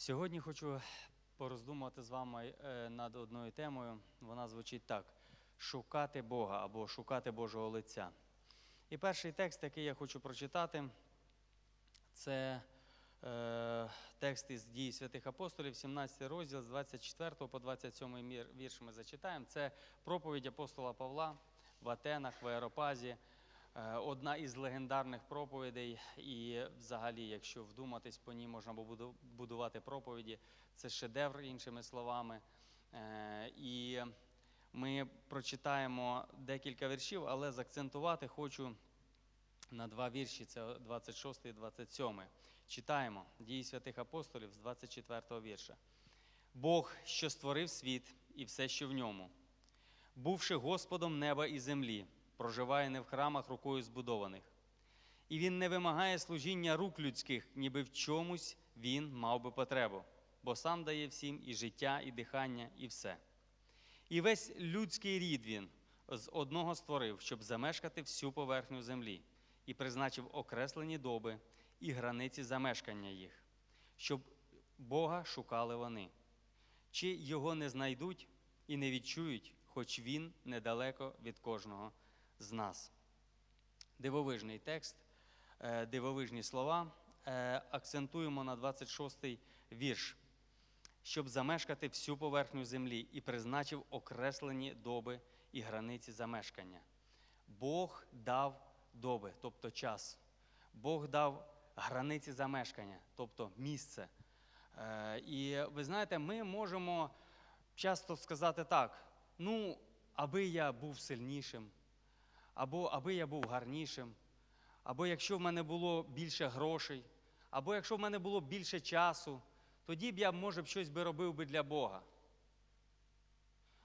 Сьогодні хочу пороздумувати з вами е, над одною темою. Вона звучить так: шукати Бога або шукати Божого лиця. І перший текст, який я хочу прочитати, це е, текст із дій святих апостолів, 17 розділ з 24 по 27 мір- вірш ми зачитаємо. Це проповідь апостола Павла в Атенах, в Аеропазі. Е, Одна із легендарних проповідей, і взагалі, якщо вдуматись по ній, можна буду- будувати проповіді. Це шедевр, іншими словами. Е, І ми прочитаємо декілька віршів, але закцентувати хочу на два вірші: це 26 і 27. Читаємо дії святих апостолів з 24 вірша. Бог, що створив світ і все, що в ньому, бувши Господом неба і землі, проживає не в храмах рукою збудованих. І він не вимагає служіння рук людських, ніби в чомусь він мав би потребу, бо сам дає всім і життя, і дихання, і все. І весь людський рід він з одного створив, щоб замешкати всю поверхню землі, і призначив окреслені доби і границі замешкання їх, щоб Бога шукали вони. Чи його не знайдуть і не відчують, хоч він недалеко від кожного з нас. Дивовижний текст, е, дивовижні слова. Е, Акцентуємо на 26-й вірш. Щоб замешкати всю поверхню землі і призначив окреслені доби і границі замешкання. Бог дав доби, тобто час. Бог дав границі замешкання, тобто місце. Е, І ви знаєте, ми можемо часто сказати так: ну, аби я був сильнішим, або аби я був гарнішим, або якщо в мене було більше грошей, або якщо в мене було більше часу, тоді б я, може, б щось би робив би для Бога.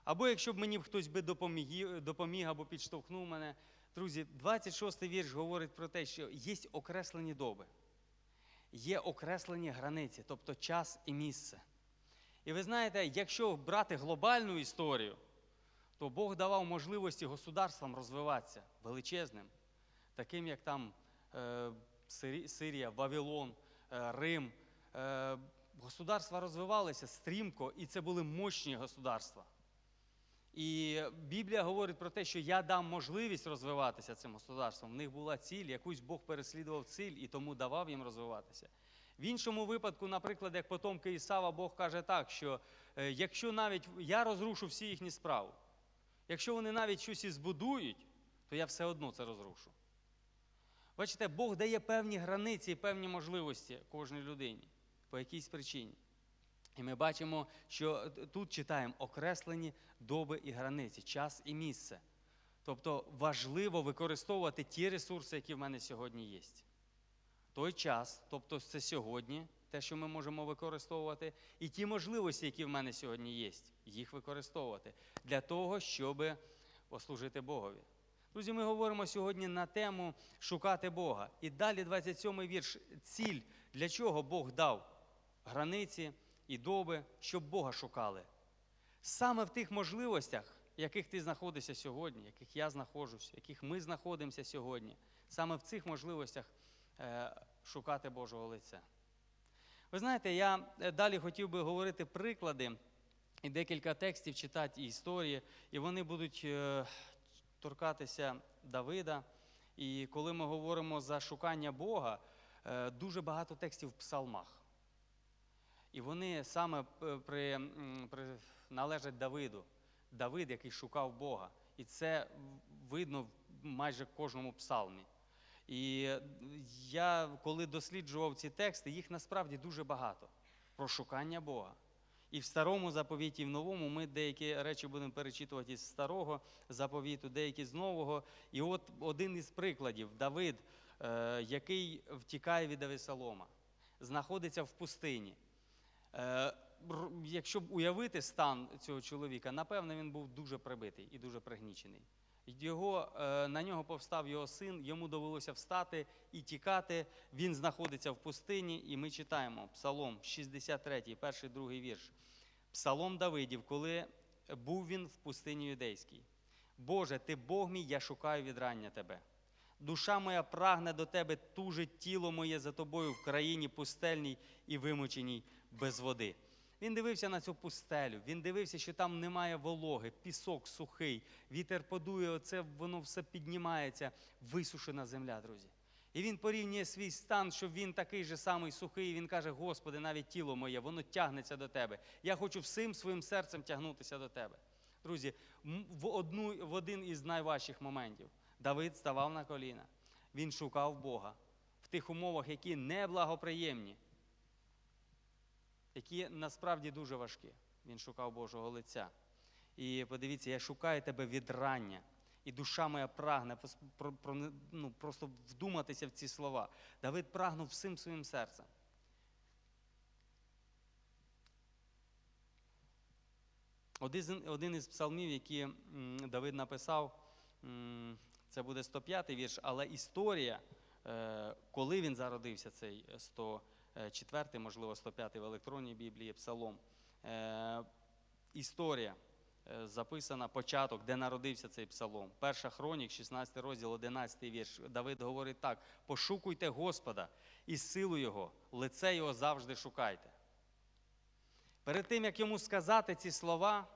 Або якщо б мені хтось би допоміг, допоміг або підштовхнув мене. Друзі, 26-й вірш говорить про те, що є окреслені доби, є окреслені границі, тобто час і місце. І ви знаєте, якщо брати глобальну історію, то Бог давав можливості государствам розвиватися величезним, таким як там е, Сирія, Вавилон, е, Рим. Е, государства розвивалися стрімко, і це були мощні государства. І Біблія говорить про те, що я дам можливість розвиватися цим государством. В них була ціль, якусь Бог переслідував ціль і тому давав їм розвиватися. В іншому випадку, наприклад, як потомки Ісава, Бог каже так, що е, якщо навіть я розрушу всі їхні справи, якщо вони навіть щось і збудують, то я все одно це розрушу. Бачите, Бог дає певні границі і певні можливості кожній людині по якійсь причині. І ми бачимо, що тут читаємо окреслені доби і границі, час і місце. Тобто важливо використовувати ті ресурси, які в мене сьогодні є. Той час, тобто це сьогодні, те, що ми можемо використовувати, і ті можливості, які в мене сьогодні є, їх використовувати для того, щоб послужити Богові. Друзі, ми говоримо сьогодні на тему шукати Бога. І далі 27-й вірш. Ціль, для чого Бог дав границі і доби, щоб Бога шукали. Саме в тих можливостях, яких ти знаходишся сьогодні, яких я знаходжусь, яких ми знаходимося сьогодні, саме в цих можливостях е, шукати Божого лиця. Ви знаєте, я е, далі хотів би говорити приклади і декілька текстів читати і історії, і вони будуть е, торкатися Давида. І коли ми говоримо за шукання Бога, е, дуже багато текстів в псалмах. І вони саме при, при, належать Давиду. Давид, який шукав Бога. І це видно в майже кожному псалмі. І я, коли досліджував ці тексти, їх насправді дуже багато про шукання Бога. І в старому заповіті, і в новому ми деякі речі будемо перечитувати із старого заповіту, деякі з нового. І от один із прикладів Давид, е, який втікає від Авесолома, знаходиться в пустині. Е, Якщо б уявити стан цього чоловіка, напевно, він був дуже прибитий і дуже пригнічений. Його, е, на нього повстав його син, йому довелося встати і тікати. Він знаходиться в пустині, і ми читаємо Псалом 63, перший, другий вірш. Псалом Давидів, коли був він в пустині юдейській. Боже, ти Бог мій, я шукаю відрання тебе. Душа моя прагне до тебе, тужить тіло моє за тобою в країні пустельній і вимученій без води. Він дивився на цю пустелю, він дивився, що там немає вологи, пісок сухий, вітер подує, оце воно все піднімається, висушена земля, друзі. І він порівнює свій стан, що він такий же самий сухий. І він каже: Господи, навіть тіло моє, воно тягнеться до тебе. Я хочу всім своїм серцем тягнутися до тебе. Друзі, в, одну, в один із найважчих моментів Давид ставав на коліна. Він шукав Бога в тих умовах, які неблагоприємні, які насправді дуже важкі. Він шукав Божого лиця. І подивіться, я шукаю тебе від рання. І душа моя прагне ну, просто вдуматися в ці слова. Давид прагнув всім своїм серцем. Один, із псалмів, які Давид написав, це буде 105-й вірш, але історія, е, коли він зародився, цей 104-й, можливо, 105-й в електронній Біблії псалом. Е, Історія е, записана, початок, де народився цей псалом. Перша хронік, 16 розділ, 11 вірш. Давид говорить так: пошукуйте Господа і силу Його, лице Його завжди шукайте. Перед тим, як йому сказати ці слова,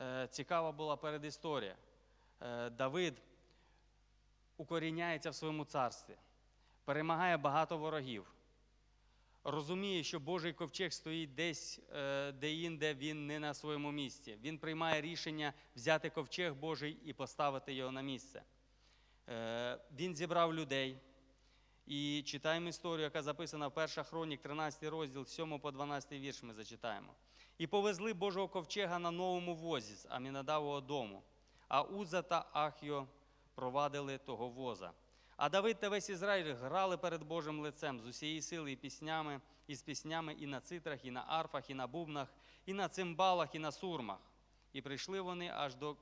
е, цікава була передісторія. Давид укоріняється в своєму царстві, перемагає багато ворогів, розуміє, що Божий ковчег стоїть десь е, де-інде, він не на своєму місці. Він приймає рішення взяти ковчег Божий і поставити його на місце. Е, Він зібрав людей. І читаємо історію, яка записана в перша хронік, 13 розділ, 7 по 12 вірш ми зачитаємо. І повезли Божого ковчега на новому возі з Амінадавого дому, а Уза та Ахйо провадили того воза. А Давид та весь Ізраїль грали перед Божим лицем з усієї сили і піснями, і з піснями і на цитрах, і на арфах, і на бубнах, і на цимбалах, і на сурмах. І прийшли вони аж до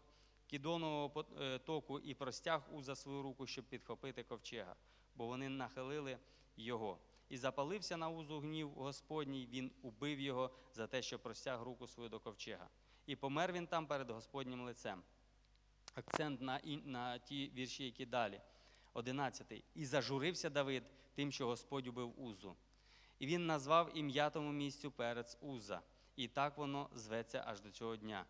Кідонового пот- е, і простяг Уза свою руку, щоб підхопити ковчега, бо вони нахилили його. І запалився на Узу гнів Господній, він убив його за те, що простяг руку свою до ковчега. І помер він там перед Господнім лицем. Акцент на, на ті вірші, які далі. Одинадцятий. І зажурився Давид тим, що Господь убив Узу. І він назвав ім'я тому місцю перець Уза. І так воно зветься аж до цього дня.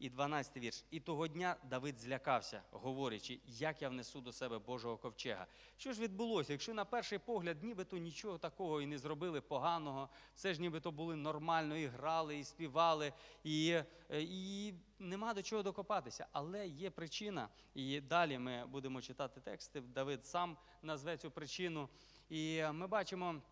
І 12 вірш. І того дня Давид злякався, говорячи, як я внесу до себе Божого ковчега. Що ж відбулося? Якщо на перший погляд нібито нічого такого і не зробили поганого, все ж нібито були нормально, і грали, і співали, і, е, і нема до чого докопатися. Але є причина, і далі ми будемо читати тексти. Давид сам назве цю причину. І ми бачимо,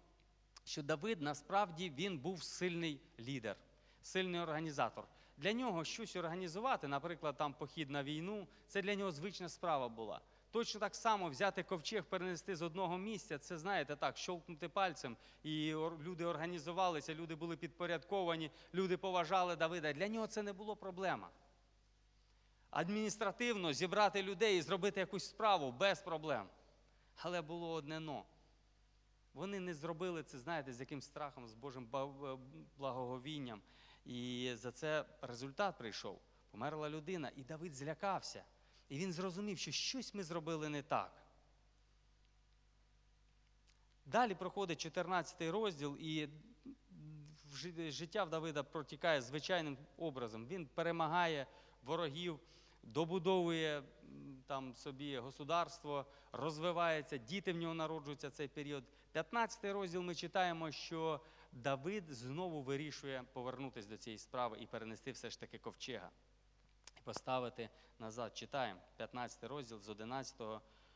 що Давид насправді він був сильний лідер, сильний організатор. Для нього щось організувати, наприклад, там похід на війну, це для нього звична справа була. Точно так само взяти ковчег, перенести з одного місця, це знаєте так, щолкнути пальцем, і люди організувалися, люди були підпорядковані, люди поважали Давида. Для нього це не було проблема. Адміністративно зібрати людей і зробити якусь справу без проблем. Але було одне но. Вони не зробили це, знаєте, з яким страхом, з Божим е, благоговінням. І за це результат прийшов. Померла людина, і Давид злякався. І він зрозумів, що щось ми зробили не так. Далі проходить 14 розділ, і життя в Давида протікає звичайним образом. Він перемагає ворогів, добудовує там собі государство, розвивається, діти в нього народжуються цей період. 15 розділ ми читаємо, що Давид знову вирішує повернутися до цієї справи і перенести все ж таки ковчега і поставити назад. Читаємо 15 розділ з 11,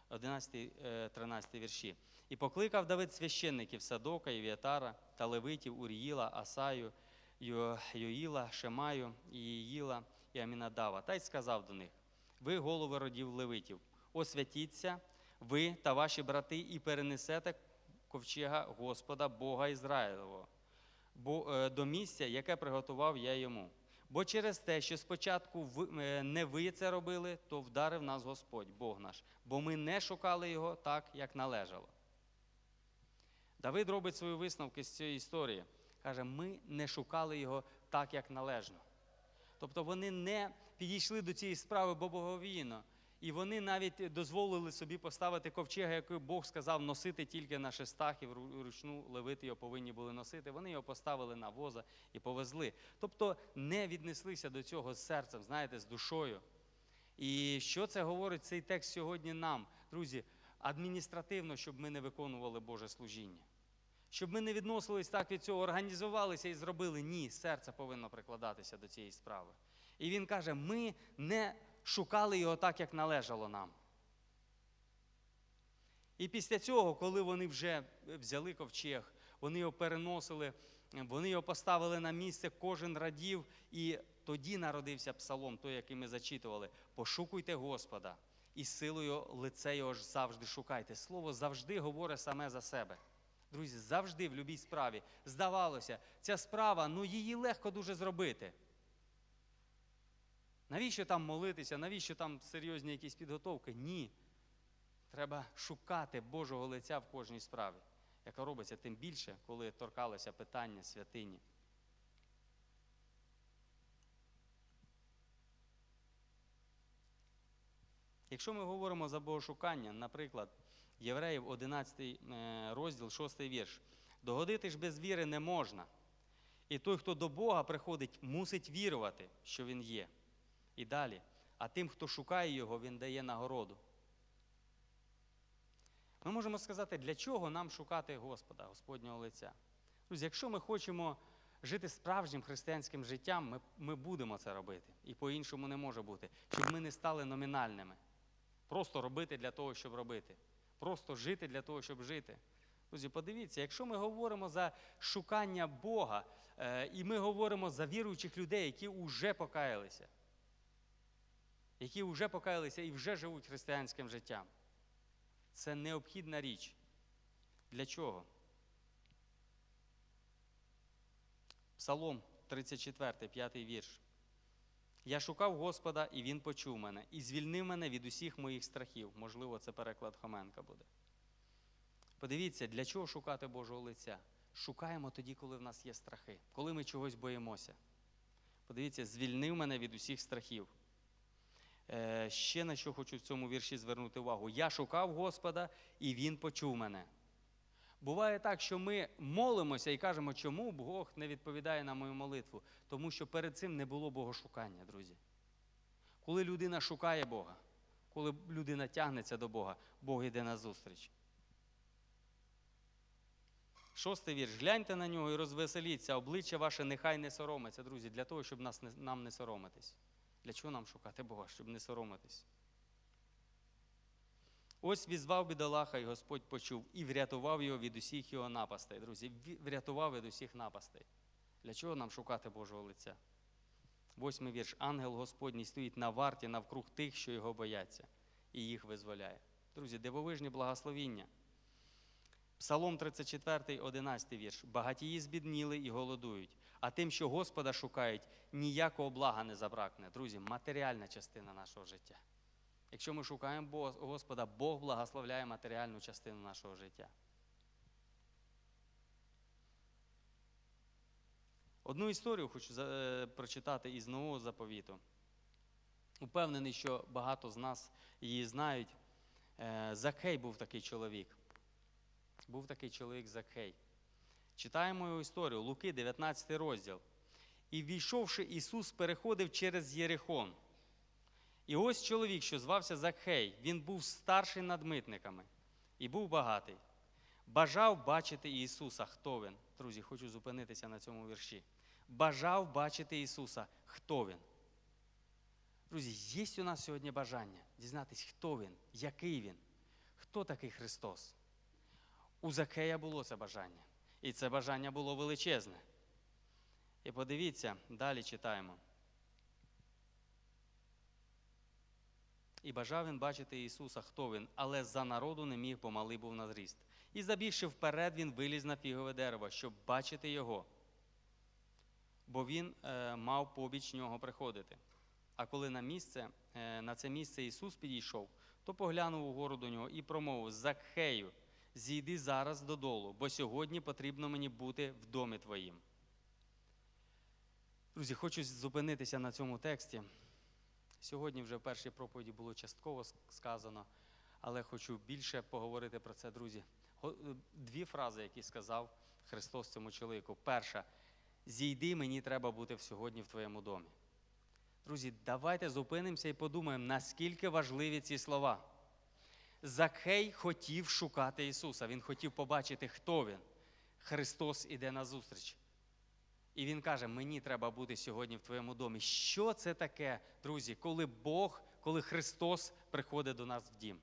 11 е, 13 вірші. І покликав Давид священників Садока, Євіатара та левитів Уріїла, Асаю, Йоїла, Шемаю, Іїла і Амінадава. Та й сказав до них: Ви, голови родів левитів, освятіться, ви та ваші брати, і перенесете ковчега Господа Бога Ізраїлового до місця, яке приготував я йому. Бо через те, що спочатку е, не ви це робили, то вдарив нас Господь, Бог наш, бо ми не шукали його так, як належало. Давид робить свої висновки з цієї історії. Каже, ми не шукали його так, як належно. Тобто вони не підійшли до цієї справи богоговійно. І вони навіть дозволили собі поставити ковчега, який Бог сказав носити тільки на шестах і вручну левити його повинні були носити. Вони його поставили на воза і повезли. Тобто не віднеслися до цього з серцем, знаєте, з душою. І що це говорить цей текст сьогодні нам, друзі, адміністративно, щоб ми не виконували Боже служіння. Щоб ми не відносились так від цього, організувалися і зробили. Ні, серце повинно прикладатися до цієї справи. І він каже: ми не шукали його так, як належало нам. І після цього, коли вони вже взяли ковчег, вони його переносили, вони його поставили на місце, кожен радів, і тоді народився псалом, той, який ми зачитували. Пошукуйте Господа, і силою лице його ж завжди шукайте. Слово завжди говорить саме за себе. Друзі, завжди в будь-якій справі. Здавалося, ця справа, ну її легко дуже зробити. Навіщо там молитися, навіщо там серйозні якісь підготовки? Ні. Треба шукати Божого лиця в кожній справі, яка робиться тим більше, коли торкалося питання святині. Якщо ми говоримо за богошукання, наприклад, Євреїв 11 е, розділ, 6 вірш. Догодити ж без віри не можна. І той, хто до Бога приходить, мусить вірувати, що Він є. І далі. А тим, хто шукає Його, Він дає нагороду. Ми можемо сказати, для чого нам шукати Господа, Господнього лиця. Друзі, якщо ми хочемо жити справжнім християнським життям, ми, ми будемо це робити. І по-іншому не може бути, щоб ми не стали номінальними. Просто робити для того, щоб робити. Просто жити для того, щоб жити. Друзі, подивіться, якщо ми говоримо за шукання Бога, е, і ми говоримо за віруючих людей, які вже покаялися, які вже покаялися і вже живуть християнським життям. Це необхідна річ. Для чого? Псалом 34, 5 вірш. Я шукав Господа, і Він почув мене, і звільнив мене від усіх моїх страхів. Можливо, це переклад Хоменка буде. Подивіться, для чого шукати Божого лиця? Шукаємо тоді, коли в нас є страхи, коли ми чогось боїмося. Подивіться, звільнив мене від усіх страхів. Е, ще на що хочу в цьому вірші звернути увагу. Я шукав Господа, і Він почув мене. Буває так, що ми молимося і кажемо, чому Бог не відповідає на мою молитву, тому що перед цим не було богошукання, друзі. Коли людина шукає Бога, коли людина тягнеться до Бога, Бог йде на зустріч. Шостий вірш. Гляньте на нього і розвеселіться, обличчя ваше нехай не соромиться, друзі, для того, щоб нас нам не соромитись. Для чого нам шукати Бога, щоб не соромитись? Ось візвав бідолаха, і Господь почув, і врятував його від усіх його напастей. Друзі, врятував від усіх напастей. Для чого нам шукати Божого лиця? Восьмий вірш. Ангел Господній стоїть на варті навкруг тих, що його бояться, і їх визволяє. Друзі, дивовижні благословіння. Псалом 34, 11 вірш. Багатії збідніли і голодують, а тим, що Господа шукають, ніякого блага не забракне. Друзі, матеріальна частина нашого життя. Якщо ми шукаємо Господа, Бог благословляє матеріальну частину нашого життя. Одну історію хочу е, прочитати із Нового заповіту. Упевнений, що багато з нас її знають. Е, Закхей був такий чоловік. Був такий чоловік Закхей. Читаємо його історію, Луки, 19 розділ. І війшовши, Ісус переходив через Єрихон. І ось чоловік, що звався Закхей, він був старший над митниками і був багатий. Бажав бачити Ісуса, хто він. Друзі, хочу зупинитися на цьому вірші. Бажав бачити Ісуса, хто він. Друзі, є у нас сьогодні бажання дізнатися, хто він, який він, хто такий Христос. У Закея було це бажання. І це бажання було величезне. І подивіться, далі читаємо. І бажав він бачити Ісуса, хто він, але за народу не міг, бо малий був на зріст. І забігши вперед, він виліз на фігове дерево, щоб бачити його. Бо він е, мав побіч нього приходити. А коли на місце, е, на це місце Ісус підійшов, то поглянув угору до нього і промовив: Закхею, зійди зараз додолу, бо сьогодні потрібно мені бути в домі твоїм. Друзі, хочу зупинитися на цьому тексті. Сьогодні вже в першій проповіді було частково сказано, але хочу більше поговорити про це, друзі. Е, Дві фрази, які сказав Христос цьому чоловіку. Перша зійди, мені треба бути сьогодні в твоєму домі. Друзі, давайте зупинимося і подумаємо, наскільки важливі ці слова. Закхей хотів шукати Ісуса. Він хотів побачити, хто він. Христос іде на зустріч. І він каже: Мені треба бути сьогодні в твоєму домі. Що це таке, друзі, коли Бог, коли Христос приходить до нас в дім?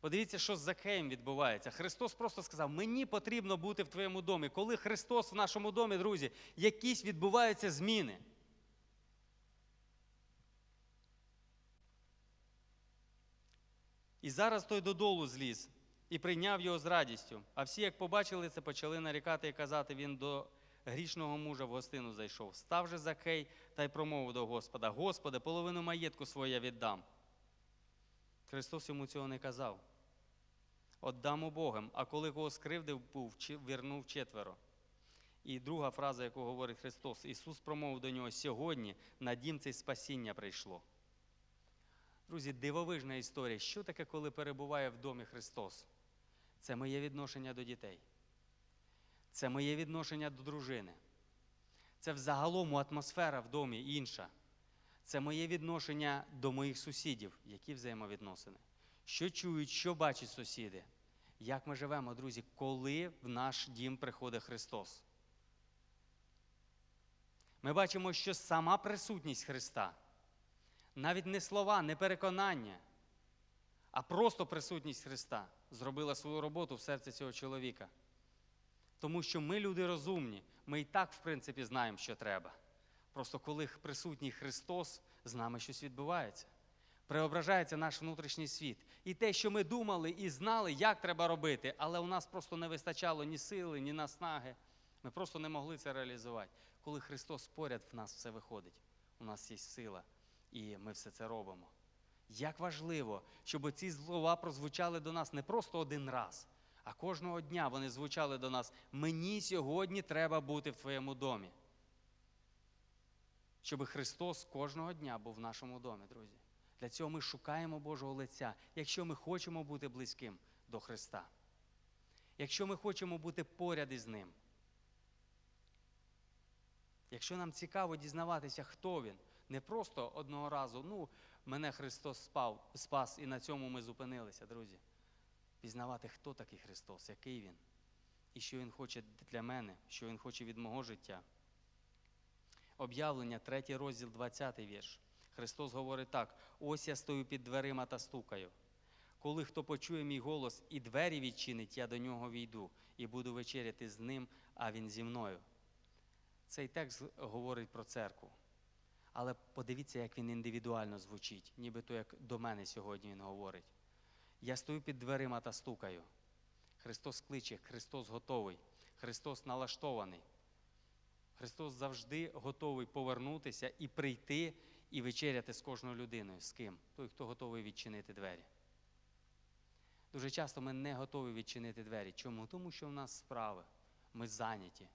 Подивіться, що з Закхеєм відбувається. Христос просто сказав: Мені потрібно бути в твоєму домі. Коли Христос в нашому домі, друзі, якісь відбуваються зміни. І зараз той додолу зліз і прийняв його з радістю. А всі, як побачили це, почали нарікати і казати, він до грішного мужа в гостину зайшов. Став же Закхей та й промовив до Господа: Господи, половину маєтку свого я віддам. Христос йому цього не казав. Отдам убогим, а коли кого скривдив був, вернув четверо. І друга фраза, яку говорить Христос, Ісус промовив до нього: сьогодні на дім цей спасіння прийшло. Друзі, дивовижна історія. Що таке, коли перебуває в домі Христос? Це моє відношення до дітей. Це моє відношення до дружини. Це взагалом атмосфера в домі інша. Це моє відношення до моїх сусідів, які взаємовідносини. Що чують, що бачать сусіди? Як ми живемо, друзі, коли в наш дім приходить Христос? Ми бачимо, що сама присутність Христа навіть не слова, не переконання, а просто присутність Христа зробила свою роботу в серці цього чоловіка. Тому що ми люди розумні, ми і так, в принципі, знаємо, що треба. Просто коли присутній Христос, з нами щось відбувається. Преображається наш внутрішній світ. І те, що ми думали і знали, як треба робити, але у нас просто не вистачало ні сили, ні наснаги. Ми просто не могли це реалізувати. Коли Христос поряд в нас все виходить, у нас є сила, і ми все це робимо. Як важливо, щоб ці слова прозвучали до нас не просто один раз, а кожного дня вони звучали до нас. Мені сьогодні треба бути в твоєму домі. Щоб Христос кожного дня був в нашому домі, друзі. Для цього ми шукаємо Божого лиця, якщо ми хочемо бути близьким до Христа. Якщо ми хочемо бути поряд із Ним. Якщо нам цікаво дізнаватися, хто він, не просто одного разу, ну, мене Христос спав, спас, і на цьому ми зупинилися, друзі. Пізнавати, хто такий Христос, який Він, і що Він хоче для мене, що Він хоче від мого життя. Об'явлення, 3 розділ, 20 вірш. Христос говорить так: ось я стою під дверима та стукаю. Коли хто почує мій голос і двері відчинить, я до нього війду і буду вечеряти з ним, а він зі мною. Цей текст говорить про церкву. Але подивіться, як він індивідуально звучить, нібито як до мене сьогодні він говорить. Я стою під дверима та стукаю. Христос кличе, Христос готовий, Христос налаштований. Христос завжди готовий повернутися і прийти і вечеряти з кожною людиною. З ким? Той, хто готовий відчинити двері. Дуже часто ми не готові відчинити двері. Чому? Тому що в нас справи, ми зайняті.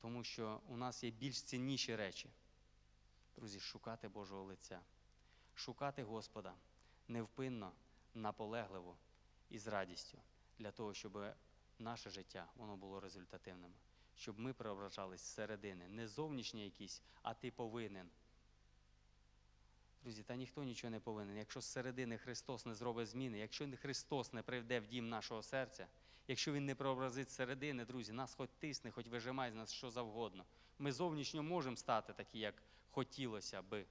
Тому що у нас є більш цінніші речі. Друзі, шукати Божого лиця, шукати Господа невпинно, наполегливо і з радістю для того, щоб наше життя воно було результативним, щоб ми преображались зсередини, не зовнішні якісь, а ти повинен. Друзі, та ніхто нічого не повинен. Якщо зсередини Христос не зробить зміни, якщо Христос не прийде в дім нашого серця, якщо Він не преобразить зсередини, друзі, нас хоч тисне, хоч вижимай з нас що завгодно. Ми зовнішньо можемо стати такі, як хотілося би.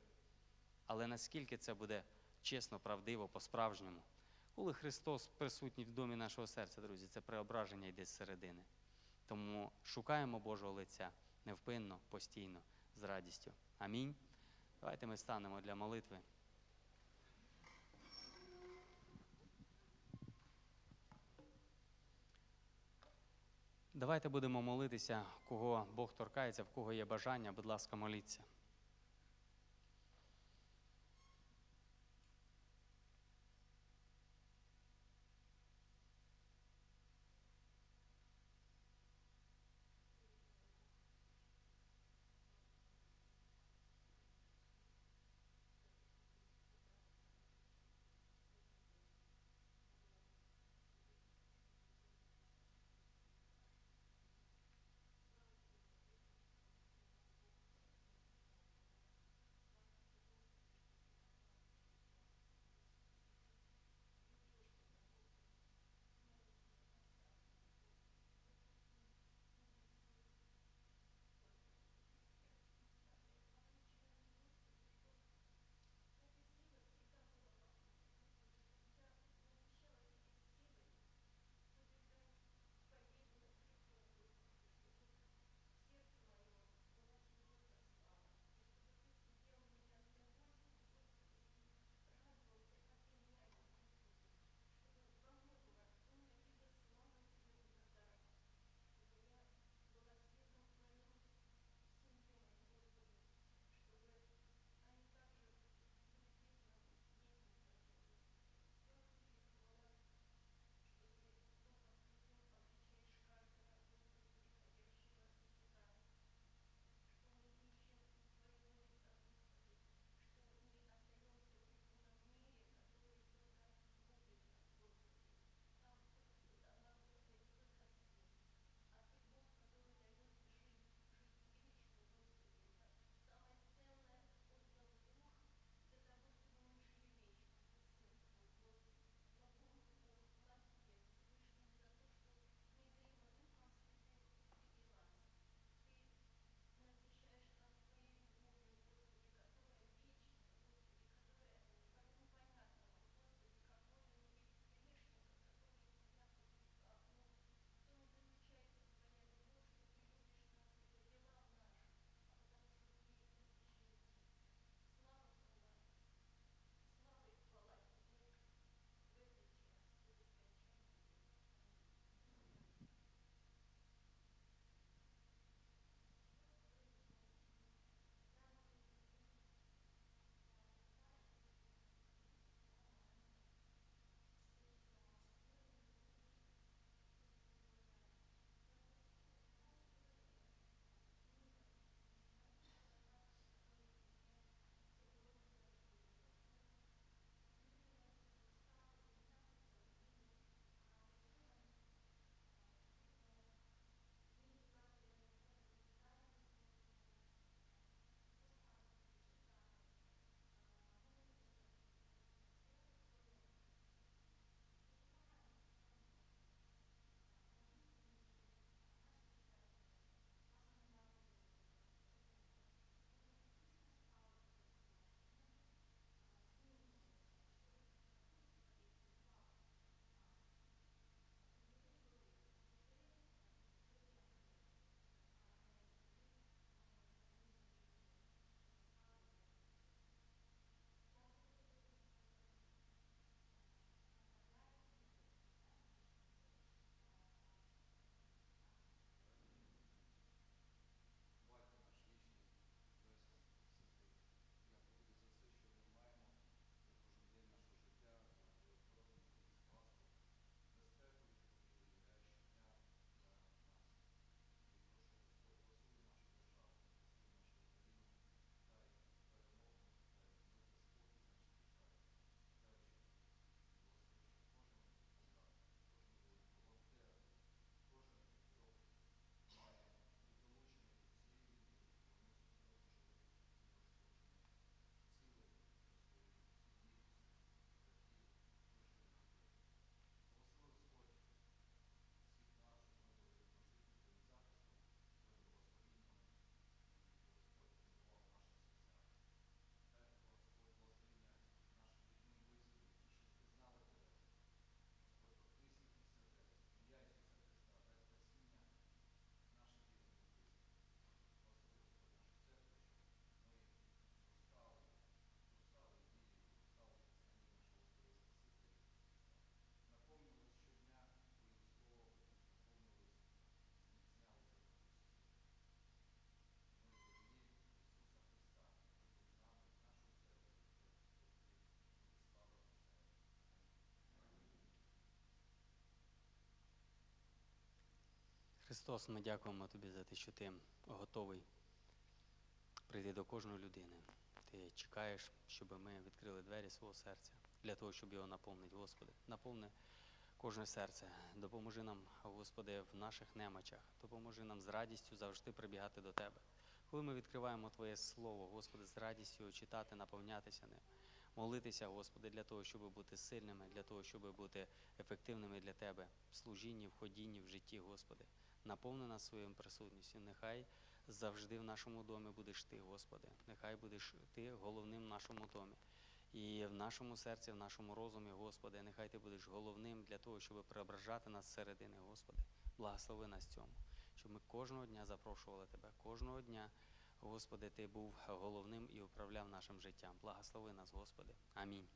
Але наскільки це буде чесно, правдиво, по-справжньому? Коли Христос присутній в домі нашого серця, друзі, це преображення йде зсередини. Тому шукаємо Божого лиця невпинно, постійно, з радістю. Амінь. Давайте ми станемо для молитви. Давайте будемо молитися, кого Бог торкається, в кого є бажання, будь ласка, моліться. Христос, ми дякуємо Тобі за те, що ти готовий прийти до кожної людини. Ти чекаєш, щоб ми відкрили двері свого серця для того, щоб його наповнити, Господи. Наповни кожне серце. Допоможи нам, Господи, в наших немочах. Допоможи нам з радістю завжди прибігати до Тебе. Коли ми відкриваємо Твоє Слово, Господи, з радістю читати, наповнятися ним, молитися, Господи, для того, щоб бути сильними, для того, щоб бути ефективними для Тебе в служінні, в ходінні, в житті, Господи. Наповни нас своїм присутністю. Нехай завжди в нашому домі будеш Ти, Господи. Нехай будеш Ти головним в нашому домі. І в нашому серці, в нашому розумі, Господи, нехай Ти будеш головним для того, щоб преображати нас зсередини, Господи. Благослови нас цьому, щоб ми кожного дня запрошували Тебе, кожного дня, Господи, Ти був головним і управляв нашим життям. Благослови нас, Господи. Амінь.